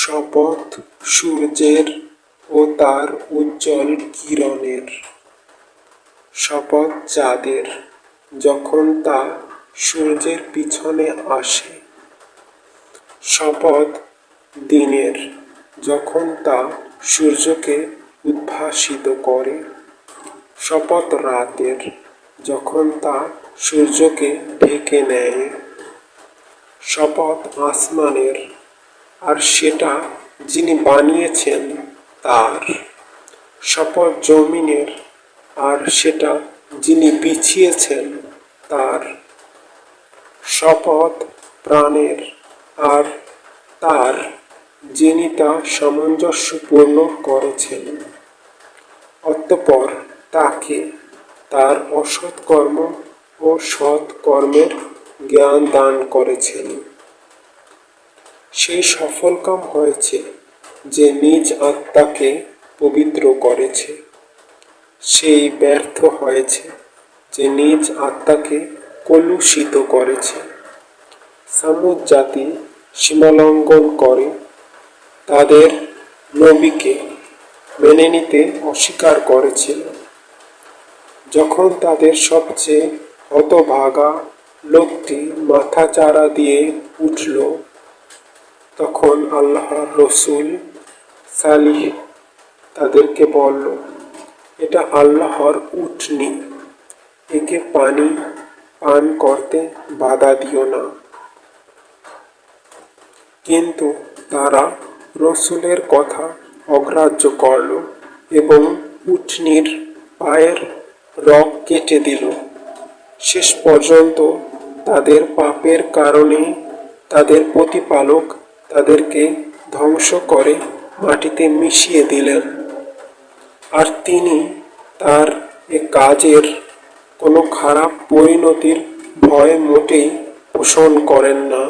শপথ সূর্যের ও তার উজ্জ্বল কিরণের। শপথ চাঁদের, যখন তা সূর্যের পিছনে আসে। শপথ দিনের, যখন তা সূর্যকে উদ্ভাসিত করে। শপথ রাতের, যখন তা সূর্যকে ঢেকে নেয়। শপথ আসমানের আর সেটা যিনি বানিয়েছেন তার শপথ জমিনের, আর সেটা যিনি বিছিয়েছেন তার শপথ প্রাণের, আর তার যিনি তা সামঞ্জস্যপূর্ণ করেছেন। অতঃপর তাকে তার অসৎ কর্ম ও সৎ কর্মের জ্ঞান দান করেছেন। সেই সফলকাম হয়েছে যে নিজ আত্মাকে পবিত্র করেছে। সেই ব্যর্থ হয়েছে যে নিজ আত্মাকে কলুষিত করেছে। সামুদ জাতি সীমালঙ্ঘন করে, তাদের নবীকে মেনে নিতে অস্বীকার করেছিল। যখন তাদের সবচেয়ে হতভাগা লোকটি মাথা চারা দিয়ে উঠল তখন আল্লাহর রসুল সালিহ তাদেরকে বলল, এটা আল্লাহর উটনি। একে পানি পান করতে বাধা দিও না। কিন্তু তারা রসুলের কথা অগ্রাহ্য করল এবং উটনির পায়ের রগ কেটে দিল। শেষ পর্যন্ত তাদের পাপের কারণে তাদের প্রতিপালক তাদেরকে ধ্বংস করে মাটিতে মিশিয়ে দিলেন। আর তিনি তার এ কাজের কোনো খারাপ পরিণতির ভয় মোটেই পোষণ করেন না।